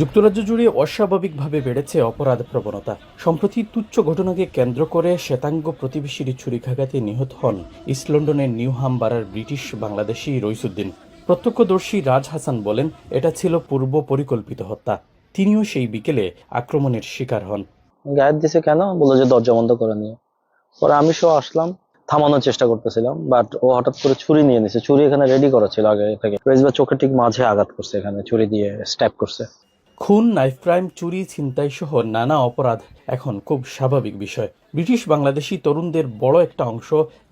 যুক্তরাজ্য জুড়ে অস্বাভাবিকভাবে বেড়েছে অপরাধ প্রবণতা। সম্প্রতি তুচ্ছ ঘটনাকে কেন্দ্র করে শ্বেতাঙ্গ প্রতিবেশীর ছুরিকাঘাতে নিহত হন ইস্ট লন্ডনের নিউ হামবারার ব্রিটিশ বাংলাদেশি রইসুদ্দিন। প্রত্যক্ষদর্শী রাজ হাসান বলেন, এটা ছিল পূর্ব পরিকল্পিত হত্যা। তিনিও সেই বিকেলে আক্রমণের শিকার হন। গায়ের দিছে কেন? বলল যে দরজা বন্ধ করে নিয়ে পরে আমি সহ আসলাম, থামানোর চেষ্টা করতেছিলাম বাট ও হঠাৎ করে ছুরি নিয়ে নিছে। ছুরি এখানে রেডি করা ছিল আগে থেকে। চোখের ঠিক মাঝে আঘাত করছে এখানে, ছুরি দিয়ে স্ট্যাপ করছে। খুন নাইফ ক্রাইম চুরি, ছিনতাই সহ নানা অপরাধ এখন খুব স্বাভাবিক বিষয়। ব্রিটিশ বাংলাদেশি তরুণদের বড় একটা অংশ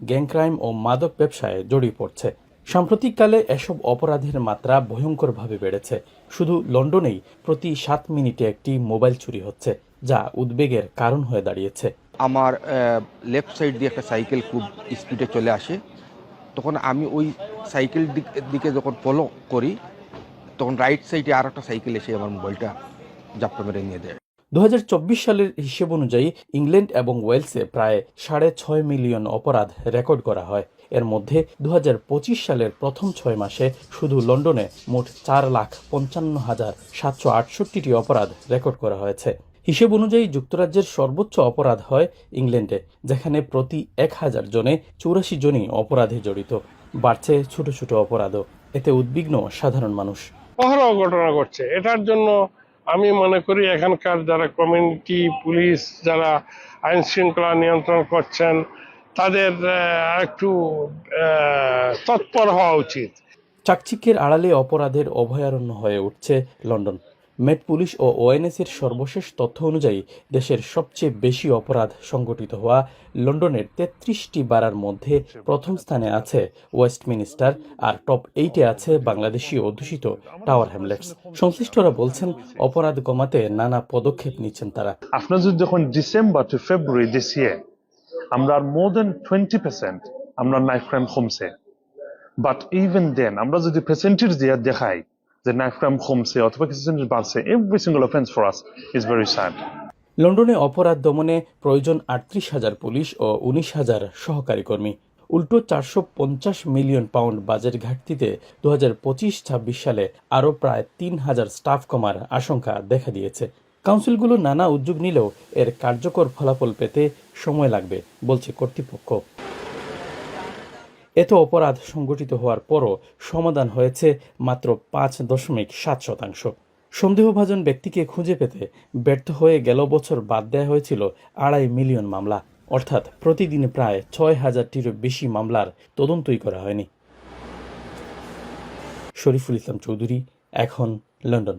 গ্যাং ক্রাইম ও মাদক ব্যবসায় জড়িয়ে পড়ছে। সাম্প্রতিককালে এসব অপরাধের মাত্রা ভয়ঙ্করভাবে বেড়েছে। শুধু লন্ডনেই প্রতি সাত মিনিটে একটি মোবাইল চুরি হচ্ছে, যা উদ্বেগের কারণ হয়ে দাঁড়িয়েছে। আমার লেফট সাইড দিয়ে একটা সাইকেল খুব স্পিডে চলে আসে। তখন আমি ওই সাইকেল দিকে যখন ফলো করি তখন রাইট সাইডে আর একটা সাইকেল এসে আমার মোবাইলটা জাপটা মেরে নিয়ে দেয় দু হাজার চব্বিশ সালের হিসেব অনুযায়ী ইংল্যান্ড এবং ওয়েলসে প্রায় সাড়ে ছয় মিলিয়ন অপরাধ রেকর্ড করা হয়। এর মধ্যে দুহাজার পঁচিশ সালের প্রথম ছয় মাসে শুধু লন্ডনে মোট চার লাখ পঞ্চান্ন হাজার সাতশো আটষট্টিটি অপরাধ রেকর্ড করা হয়েছে। হিসেব অনুযায়ী যুক্তরাজ্যের সর্বোচ্চ অপরাধ হয় ইংল্যান্ডে, যেখানে প্রতি এক হাজার জনে চৌরাশি জনই অপরাধে জড়িত। বাড়ছে ছোট ছোট অপরাধও। এতে উদ্বিগ্ন সাধারণ মানুষ। অহরহ ঘটনা ঘটছে। এটার জন্য আমি মনে করি এখানকার যারা কমিউনিটি পুলিশ যারা আইন শৃঙ্খলা নিয়ন্ত্রণ করছেন, তাদের একটু তৎপর হওয়া উচিত। চাকচিক্যের আড়ালে অপরাধের অভয়ারণ্য হয়ে উঠছে লন্ডন। মেট পুলিশ ও ওএনএসের সর্বশেষ তথ্য অনুযায়ী দেশের সবচেয়ে বেশি অপরাধ সংঘটিত হওয়া লন্ডনের তেত্রিশটি বারার মধ্যে প্রথম স্থানে আছে ওয়েস্টমিনিস্টার আর টপ এইটে আছে বাংলাদেশি অধ্যুষিত টাওয়ার হ্যামলেটস। সংশ্লিষ্টরা বলছেন, অপরাধ কমাতে নানা পদক্ষেপ নিচ্ছেন তারা। আপনার যদি যখন ডিসেম্বর টু ফেব্রুয়ারি দিস আমরা মোর দেন টোয়েন্টি পার্সেন্ট আমরা নাইফ ক্রাইম কমছে। বাট ইভেন দেন আমরা যদি পার্সেন্টেজ দিয়ে দেখাই যে নাইফ ক্রাইম কমছে অথবা কিছু পার্সেন্টেজ বাড়ছে every single offence for us is very sad লন্ডনে অপরাধ দমনে প্রয়োজন আটত্রিশ হাজার পুলিশ ও উনিশ হাজার সহকারী কর্মী। উল্টো চারশো পঞ্চাশ মিলিয়ন পাউন্ড বাজেট ঘাটতিতে দু হাজার পঁচিশ ছাব্বিশ সালে আরও প্রায় তিন হাজার স্টাফ কমার আশঙ্কা দেখা দিয়েছে। কাউন্সিলগুলো নানা উদ্যোগ নিলেও এর কার্যকর ফলাফল পেতে সময় লাগবে, বলছে কর্তৃপক্ষ। এত অপরাধ সংগঠিত হওয়ার পরও সমাধান হয়েছে মাত্র পাঁচ দশমিক সাত শতাংশ। সন্দেহভাজন ব্যক্তিকে খুঁজে পেতে ব্যর্থ হয়ে গেল বছর বাদ দেওয়া হয়েছিল আড়াই মিলিয়ন মামলা। অর্থাৎ প্রতিদিনে প্রায় ছয় হাজারটিরও বেশি মামলার তদন্তই করা হয়নি। শরীফুল ইসলাম চৌধুরী, এখন লন্ডন।